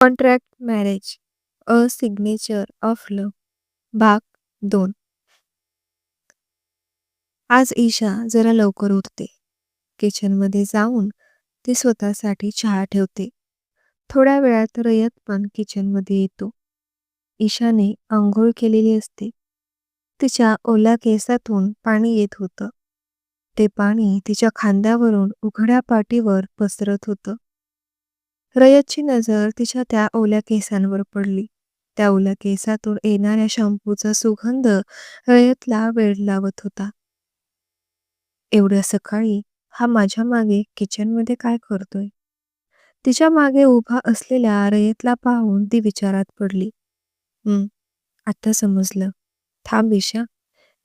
Contract marriage a signature of love भाग दोन. आज ईशा जरा लवकर उठते. किचनमध्ये जाऊन ती स्वतःसाठी चहा ठेवते. थोड्या वेळात रयत पण किचनमध्ये येतो. ईशाने आंघोळ केलेली असते. तिच्या ओल्या केसातून पाणी येत होतं. ते पाणी तिच्या खांद्यावरून उघड्या पाटीवर पसरत होतं. रयतची नजर तिच्या त्या ओल्या केसांवर पडली. त्या ओल्या केसातून येणाऱ्या शॅम्पूचा सुगंध रयतला वेळ लावत होता. एवढ्या सकाळी हा माझ्या मागे किचनमध्ये काय करतोय? तिच्यामागे उभा असलेल्या रयतला पाहून ती विचारात पडली. हम्म आता समजलं. थांब ईशा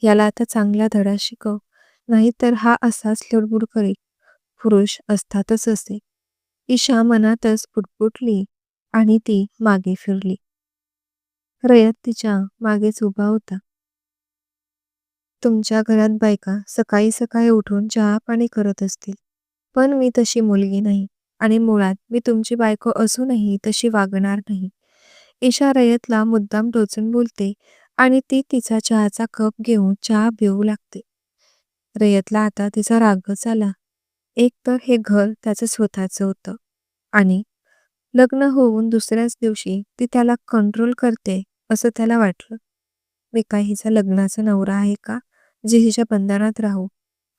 याला आता चांगला धडा शिकव. नाहीतर हा असाच लुडबुड करेल. पुरुष असतातच असे. ईशा मनातच पुटपुटली आणि ती मागे फिरली. रयत तिच्या मागेच उभा होता. तुमच्या घरात बायका सकाळी सकाळी उठून चहा पाणी करत असतील पण मी तशी मुलगी नाही आणि मुळात मी तुमची बायको असूनही तशी वागणार नाही. ईशा रयतला मुद्दाम टोचून बोलते आणि ती तिचा चहाचा कप घेऊन चहा पिऊ लागते. रयतला आता तिचा रागच आला. एक तर हे घर त्याचं स्वतःचं होतं आणि लग्न होऊन दुसऱ्याच दिवशी ती त्याला कंट्रोल करते असं त्याला वाटलं. मी काय हिचा लग्नाचा नवरा आहे का? जे हिच्या बंधनात राहू.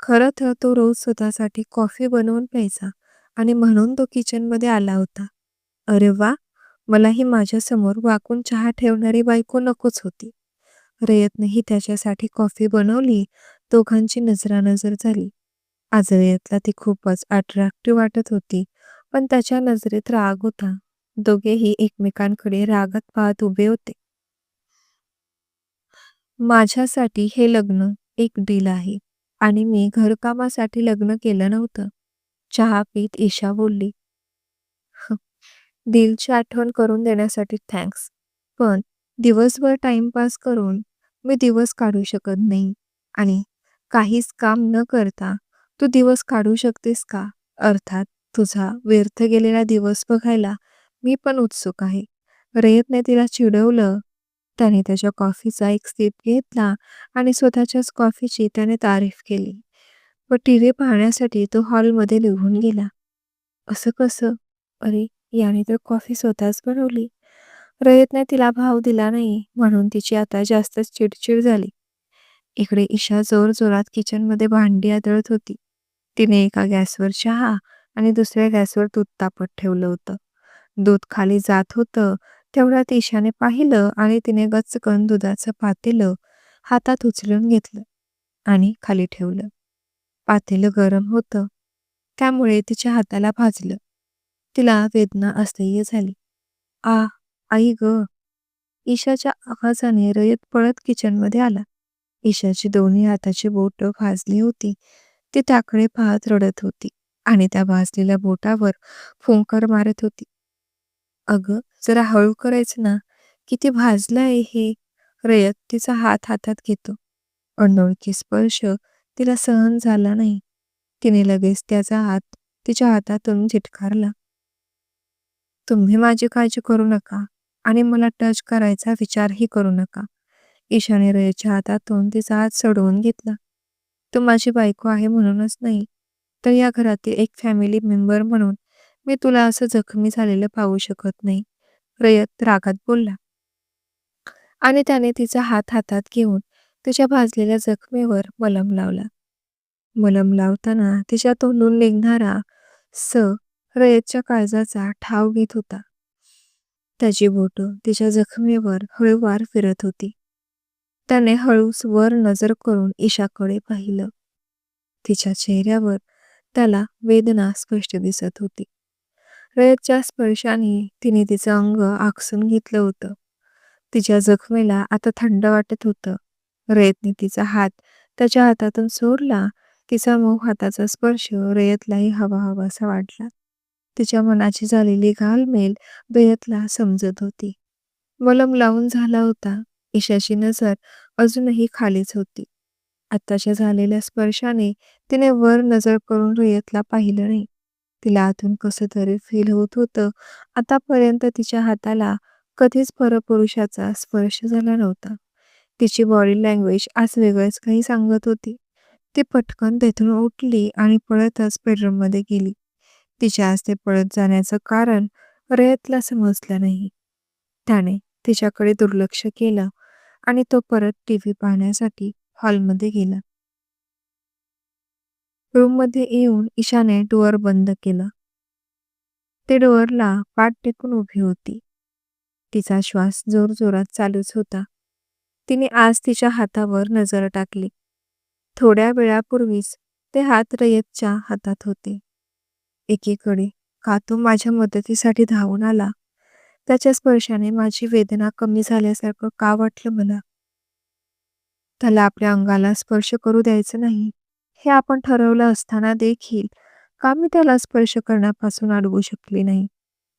खरं तर तो रोज स्वतःसाठी कॉफी बनवून प्यायचा आणि म्हणून तो किचनमध्ये आला होता. अरे वा! मलाही माझ्यासमोर वाकून चहा ठेवणारी बायको नकोच होती. रयतनेही त्याच्यासाठी कॉफी बनवली दोघांची नजरानजर झाली. आज ती खूपच अट्रॅक्टिव्ह वाटत होती. पण त्याच्या नजरेत राग होता. दोघेही एकमेकांकडे रागात पाहत उभे होते. माझ्यासाठी हे लग्न एक डील आहे. आणि मी घरकामासाठी लग्न केलं नव्हतं. चहा पीत ईशा बोलली डीलची आठवण करून देण्यासाठी थँक्स पण दिवसभर टाइमपास करून मी दिवस काढू शकत नाही. आणि काहीच काम न करता तू दिवस काढू शकतेस का? अर्थात तुझा व्यर्थ गेलेला दिवस बघायला मी पण उत्सुक आहे. रयतने तिला चिडवलं. त्याने त्याच्या कॉफीचा एक स्लिप घेतला आणि स्वतःच्याच कॉफीची त्याने तारीफ केली. व टीव्ही पाहण्यासाठी तो हॉलमध्ये निघून गेला. असं कसं? अरे याने तर कॉफी स्वतःच बनवली. रयतने तिला भाव दिला नाही म्हणून तिची आता जास्तच चिडचिड झाली. इकडे ईशा जोर जोरात किचनमध्ये भांडी आदळत होती. तिने एका गॅसवर चहा आणि दुसऱ्या गॅसवर दूध तापत ठेवलं होतं. दूध खाली जात होतं तेवढ्यात ईशाने पाहिलं आणि तिने गचकन दुधाचं पातेलं हातात उचलून घेतलं आणि खाली ठेवलं. पातेलं गरम होतं त्यामुळे तिच्या हाताला भाजलं. तिला वेदना असह्य झाली. आ आई ग! ईशाच्या आवाजाने रयत पळत किचनमध्ये आला. ईशाची दोन्ही हाताची बोट भाजली होती. ती त्याकडे पाहत रडत होती आणि त्या भाजलेल्या बोटावर फुंकर मारत होती. अगं जरा हळू करायचं ना. किती भाजलंय हे? रयत तिचा हात हातात घेतो. अनोळखी स्पर्श तिला सहन झाला नाही. तिने लगेच त्याचा हात तिच्या हातातून झिटकारला. तुम्ही माझी काळजी करू नका आणि मला टच करायचा विचारही करू नका. ईशाने रयतच्या हातातून तिचा हात सोडवून घेतला. तू माझी बायको आहे म्हणूनच नाही. तर या घरातील एक फॅमिली मेंबर म्हणून मी तुला असं जखमी झालेलं पाहू शकत नाही. रयत रागात बोलला. आणि त्याने तिचा हात हातात घेऊन तिच्या भाजलेल्या जखमेवर मलम लावला. मलम लावताना तिच्या तोंडून निघणारा स रयतच्या काळजाचा ठाव घेत होता. त्याची बोट तिच्या जखमेवर हळूवार फिरत होती. त्याने हळूच वर नजर करून ईशाकडे पाहिलं. तिच्या चेहऱ्यावर त्याला वेदना स्पष्ट दिसत होती. रयतच्या स्पर्शाने तिने तिचं अंग आकसून घेतलं होतं. तिच्या जखमेला आता थंड वाटत होतं. रयतने तिचा हात त्याच्या हातातून सोडला. तिचा मऊ हाताचा स्पर्श रयतलाही हवा हवासा वाटला. तिच्या मनाची झालेली घालमेल रयतला समजत होती. मलम लावून झाला होता. ईशाची नजर अजूनही खालीच होती. आत्ताच्या झालेल्या स्पर्शाने तिने वर नजर करून रयतला पाहिलं नाही तिला आतून कसं तरी फील होत होतं. आतापर्यंत तिच्या हाताला कधीच परपुरुषाचा स्पर्श झाला नव्हता. तिची बॉडी लँग्वेज आज वेगळंच काही सांगत होती. ती पटकन तेथून उठली आणि पळतच बेडरूममध्ये गेली. तिच्या आज ते पळत जाण्याचं कारण रयतला समजलं नाही. त्याने तिच्याकडे दुर्लक्ष केलं आणि तो परत टीव्ही पाहण्यासाठी हॉलमध्ये गेला. रूममध्ये येऊन ईशाने डोअर बंद केलं. ते डोअरला पाठ टेकून उभी होती. तिचा श्वास जोरजोरात चालूच होता. तिने आज तिच्या हातावर नजर टाकली. थोड्या वेळापूर्वीच ते हात रयतच्या हातात होते. एकीकडे का तो माझ्या मदतीसाठी धावून आला. त्याच्या स्पर्शाने माझी वेदना कमी झाल्यासारखं का वाटलं मला. त्याला आपल्या अंगाला स्पर्श करू द्यायचं नाही हे आपण ठरवलं असताना देखील का मी त्याला स्पर्श करण्यापासून अडवू शकले नाही.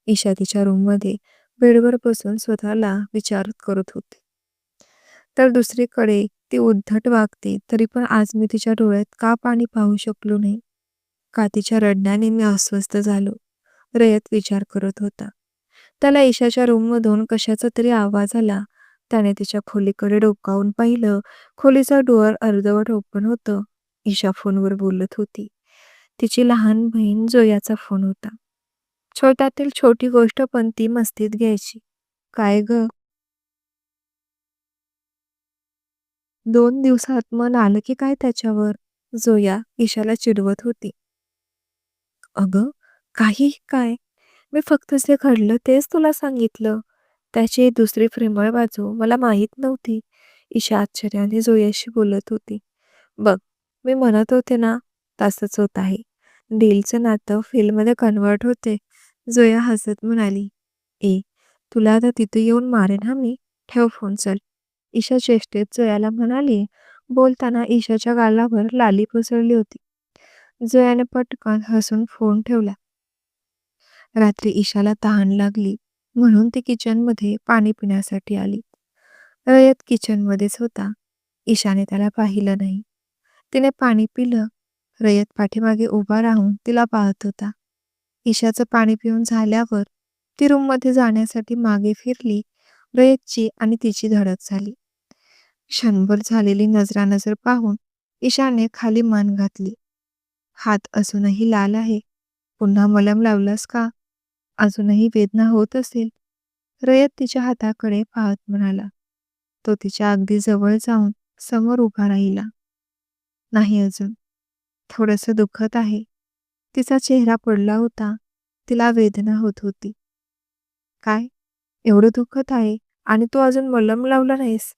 ईशा तिच्या रूममध्ये बेडवर बसून स्वतःला विचारत करत होती. तर दुसरीकडे ती उद्धट वागते तरी पण आज मी तिच्या डोळ्यात का पाणी पाहू शकलो नाही. का तिच्या रडण्याने मी अस्वस्थ झालो. रयत विचार करत होता. त्याला ईशाच्या रूममधून कशाचा तरी आवाज आला. त्याने तिच्या खोलीकडे डोकावून पाहिलं. खोलीचा डोअर अर्धवट ओपन होतं. ईशा फोनवर बोलत होती. तिची लहान बहीण जोयाचा फोन होता. छोट्यातील छोटी गोष्ट पण ती मस्तीत घ्यायची. काय ग? दोन दिवसात मन आलं की काय त्याच्यावर? जोया ईशाला चिडवत होती. अगं काही काय? मी फक्त जे घडलं तेच तुला सांगितलं. त्याची दुसरी प्रेमळ बाजू मला माहीत नव्हती. ईशा आश्चर्याने जोयाशी बोलत होती. बघ मी म्हणत होते ना तसंच होत आहे. डीलचं नातं फिल्ममध्ये कन्व्हर्ट होते. जोया हसत म्हणाली. ए तुला आता तिथे येऊन मारेन हा मी. ठेव फोन चल. ईशा चेष्टेत जोयाला म्हणाली. बोलताना ईशाच्या गालावर लाली पसरली होती. जोयाने पटकन हसून फोन ठेवला. रात्री ईशाला तहान लागली म्हणून ती किचनमध्ये पाणी पिण्यासाठी आली. रयत किचनमध्येच होता. ईशाने त्याला पाहिलं नाही. तिने पाणी पिलं. रयत पाठीमागे उभा राहून तिला पाहत होता. ईशाचं पाणी पिऊन झाल्यावर ती रूममध्ये जाण्यासाठी मागे फिरली. रयतची आणि तिची धडक झाली. क्षणभर झालेली नजरानजर पाहून ईशाने खाली मान घातली. हात असूनही लाल आहे. पुन्हा मलम लावलास का? अजूनही वेदना होत असेल? रयत तिच्या हाताकडे पाहत म्हणाला. तो तिच्या अगदी जवळ जाऊन समोर उभा राहिला. नाही अजून. थोडंसं दुखत आहे. तिचा चेहरा पडला होता. तिला वेदना होत होती. काय? एवढं दुखत आहे आणि तू अजून मलम लावला नाहीस?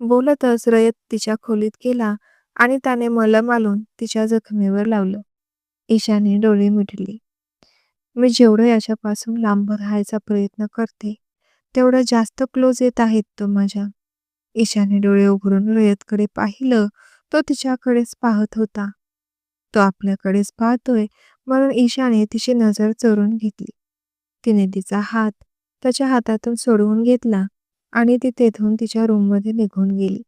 बोलतच रयत तिच्या खोलीत गेला आणि त्याने मलम आणून तिच्या जखमेवर लावलं. ईशाने डोळे मिटली. मी जेवढं याच्यापासून लांब राहायचा प्रयत्न करते तेवढं जास्त क्लोज येत आहेत तो माझ्या. ईशाने डोळे उघडून रयतकडे पाहिलं. तो तिच्याकडेच पाहत होता. तो आपल्याकडेच पाहतोय म्हणून ईशाने तिची नजर चोरून घेतली. तिने तिचा हात त्याच्या हातातून सोडवून घेतला आणि ती तेथून तिच्या रूममध्ये निघून गेली.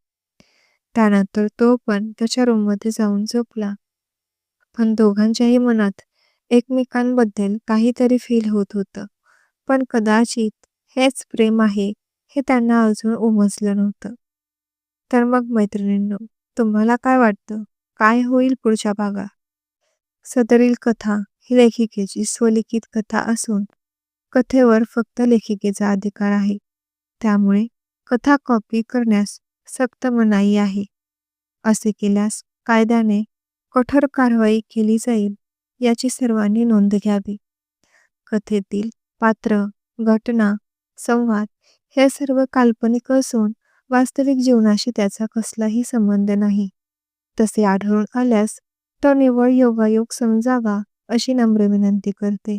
त्यानंतर तो पण त्याच्या रूममध्ये जाऊन झोपला. पण दोघांच्याही मनात एकमेकांबद्दल काहीतरी फील होत होतं. पण कदाचित हेच प्रेम आहे हे त्यांना अजून उमजलं नव्हतं. तर मग मैत्रिणींनो, तुम्हाला काय वाटतं? काय होईल पुढच्या भागात? सदरील कथा ही लेखिकेची स्वलिखित कथा असून कथेवर फक्त लेखिकेचा अधिकार आहे. त्यामुळे कथा कॉपी करण्यास सक्त मनाई आहे. असे केल्यास कायद्याने कठोर कारवाई केली जाईल याची सर्वांनी नोंद घ्यावी. कथेतील पात्र, घटना, संवाद हे सर्व काल्पनिक असून वास्तविक जीवनाशी त्याचा कसलाही संबंध नाही. तसे आढळून आल्यास तो निव्वळ योगायोग समजावा अशी नम्र विनंती करते.